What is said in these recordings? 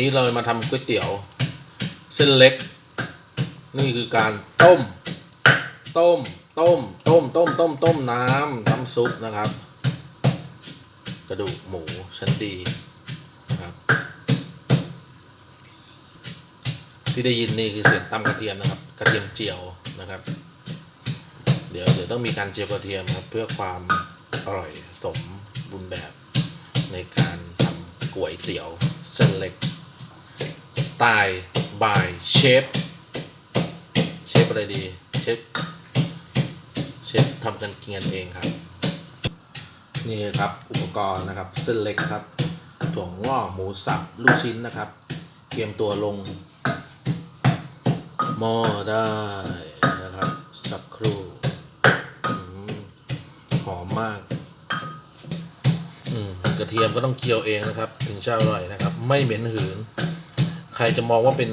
นี้เรามาทำก๋วยเตี๋ยว เส้นเล็ก นี่คือการต้ม ต้ม ต้ม ต้ม ต้ม ต้ม ต้มน้ำน้ำซุปนะครับ กระดูกหมูชั้นดีนะครับ ที่ได้ยินนี่คือเสียงตำกระเทียมนะครับ กระเทียมเจียวนะครับ เดี๋ยวเดี๋ยวต้องมีการเจียวกระเทียมครับ เพื่อความอร่อยสมบูรณ์แบบในการทำก๋วยเตี๋ยวเส้นเล็ก สไตล์บายเชฟเชฟอะไรดีเชฟเชฟทำกันกินกันเองครับ นี่ครับอุปกรณ์นะครับเส้นเล็กครับถั่วงอกหมูสับลูกชิ้นนะครับ เตรียมตัวลงหม้อได้นะครับสักครู่หอมมากอืกระเทียมก็ต้องเคี่ยวเองนะครับ ถึงจะอร่อยนะครับ ไม่เหม็นหืน ใครจะมองว่าเป็น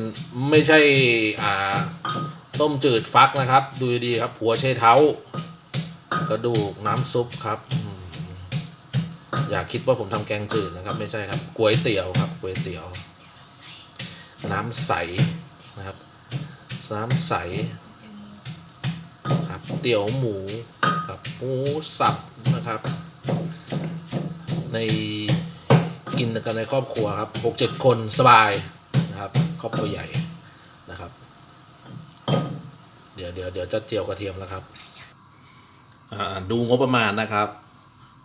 ไม่ใช่อ่าต้มจืดฟักนะครับ ดูดีครับ หัวใช้เท้ากระดูกน้ำซุปครับ อย่าคิดว่าผมทำแกงจืดนะครับ ไม่ใช่ครับก๋วยเตี๋ยวครับก๋วยเตี๋ยว น้ำใสนะครับน้ำใสครับเตี๋ยวหมูครับหมูสับนะครับ ในกินกันในครอบครัวครับหกเจ็ดคนสบาย รับครอบครัวใหญ่นะครับ เดี๋ยวเดี๋ยวเดี๋ยวจะเจียวกระเทียมแล้วครับดูงบประมาณนะครับ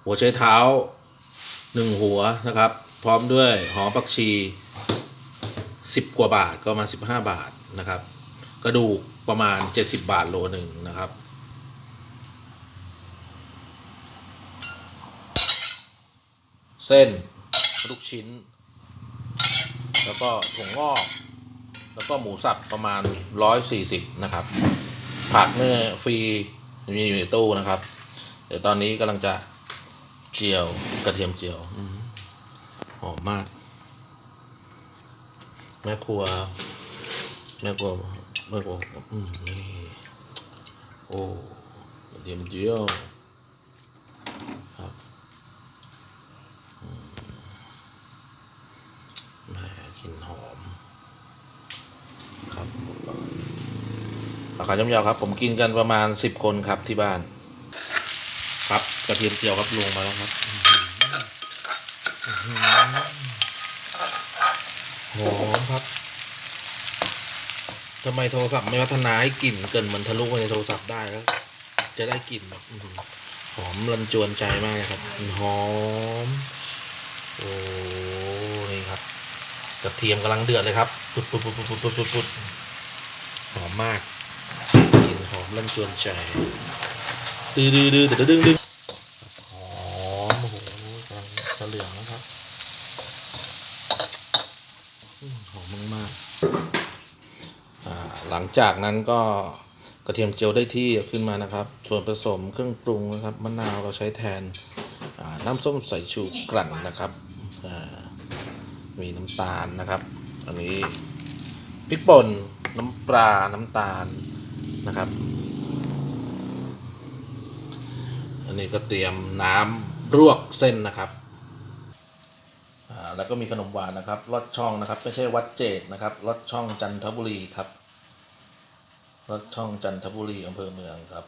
หัวใช้เท้าหนึ่งหัวนะครับ พร้อมด้วยหอมผักชีสิบกว่าบาทก็มาสิบห้าบาทนะครับ กระดูกประมาณเจ็ดสิบบาทโลหนึ่งนะครับเส้นลูกชิ้น แล้วก็ถั่วงอก แล้วก็หมูสับประมาณร้อยสี่สิบนะครับ ผักเนี่ยฟรีมีอยู่ในตู้นะครับ เดี๋ยวตอนนี้กำลังจะเจียวกระเทียมเจียวหอมมาก แม่ครัว แม่ครัวแม่ครัวอืมนี่โอ้กระเทียมเจียว ราคายำยาวครับ ผมกินกันประมาณสิบคนครับที่บ้าน ครับกระเทียมเจียวครับลงมาแล้วครับหอมครับทำไมโทรศัพท์ไม่พัฒนาให้กลิ่นเกินเหมือนทะลุไปในโทรศัพท์ได้แล้ว จะได้กลิ่นแบบหอมรันจวนใจมากเลยครับหอมโอ้นี่ครับกระเทียมกำลังเดือดเลยครับ ปุดปุดปุดปุดปุดปุดหอมมาก ลั่นจวนใจดื้อดื้อดื้อดื้อดื้อดื้อหอมโอ้โหกำลังจะเหลืองนะครับหอมมากๆหลังจากนั้นก็กระเทียมเจียวได้ที่ขึ้นมานะครับ ส่วนผสมเครื่องปรุงนะครับมะนาวเราใช้แทนน้ำส้มสายชูกลั่นนะครับมีน้ำตาลนะครับ อันนี้พริกป่นน้ำปลาน้ำตาลนะครับ อันนี้ก็เตรียมน้ำรวกเส้นนะครับแล้วก็มีขนมหวานนะครับรสช่องนะครับ ไม่ใช่วัดเจดนะครับรสช่องจันทบุรีครับรสช่องจันทบุรีอำเภอเมืองครับ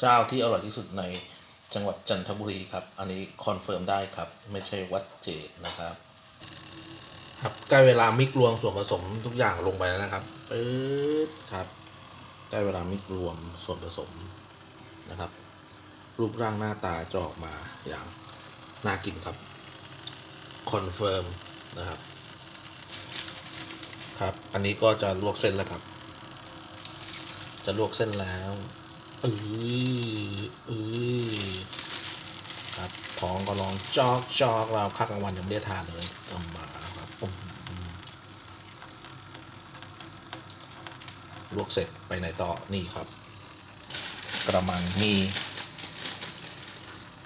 เจ้าที่อร่อยที่สุดในจังหวัดจันทบุรีครับ อันนี้คอนเฟิร์มได้ครับ ไม่ใช่วัดเจดนะครับ ครับใกล้เวลามิกรวมส่วนผสมทุกอย่างลงไปแล้วนะครับปึ๊ดครับใกล้เวลามิกรวมส่วนผสม นะครับ รูปร่างหน้าตาจะออกมาอย่างน่ากินครับคอนเฟิร์มนะครับ ครับ อันนี้ก็จะลวกเส้นแล้วครับ จะลวกเส้นแล้วเอ้ยเอ้ยครับท้องก็ลองจอกจอกเราข้ากลางวันยังไม่ได้ทานเลยกำมาครับลวกเสร็จไปไหนต่อนี่ครับ กระมังมี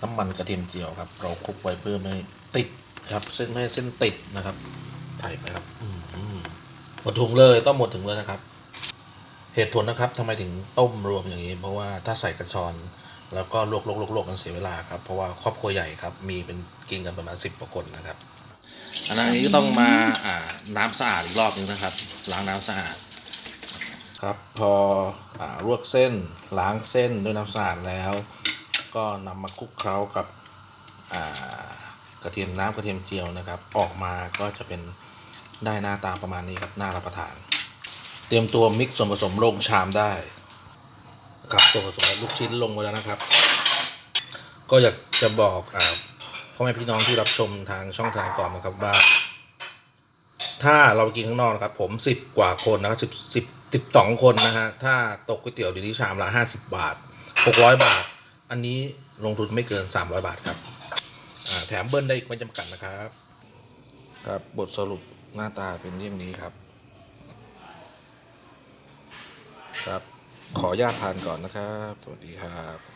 น้ำมันกระเทียมเจียวครับ เราคลุกไว้เพื่อไม่ติดครับ เส้นไม่ให้เส้นติดนะครับใส่ไปครับอืหมดถุงเลยต้องหมดถุงเลยนะครับ เหตุผลนะครับทำไมถึงต้มรวมอย่างนี้ เพราะว่าถ้าใส่กระชอน แล้วก็ลวกลวกลวกลวกกันเสียเวลาครับ เพราะว่าครอบครัวใหญ่ครับ มีเป็นกินกันประมาณสิบกว่าคนนะครับ อันนั้นอันนี้ก็ต้องมาอ่าน้ำสะอาดอีกรอบนึงนะครับ ล้างน้ำสะอาด ครับพออลวกเส้นล้างเส้นด้วยน้ำสะอาดแล้ว ก็นำมาคลุกเคล้ากับกระเทียมน้ำกระเทียมเจียวนะครับ ออกมาก็จะเป็นได้หน้าตาประมาณนี้ครับน่ารับประทาน เตรียมตัวมิกซ์ส่วนผสมลงชามได้ครับส่วนผสมลูกชิ้นลงไปแล้วนะครับ ก็อยากจะบอกอ่าพ่อแม่พี่น้องที่รับชมทางช่องทางก่อนนะครับว่าถ้าเรากินข้างนอกนะครับ ผมสิบกว่าคนนะครับสิบสิบ สิบสองคนนะฮะ ถ้าตกก๋วยเตี๋ยวอยู่ที่ชามละห้าสิบบาทหกร้อยบาท อันนี้ลงทุนไม่เกินสามร้อยบาทครับแถมเบิ้ลได้อีกไม่จำกัดนะครับ ครับบทสรุปหน้าตาเป็นเยี่ยมนี้ครับ ครับ ขออนุญาตทานก่อนนะครับ สวัสดีครับ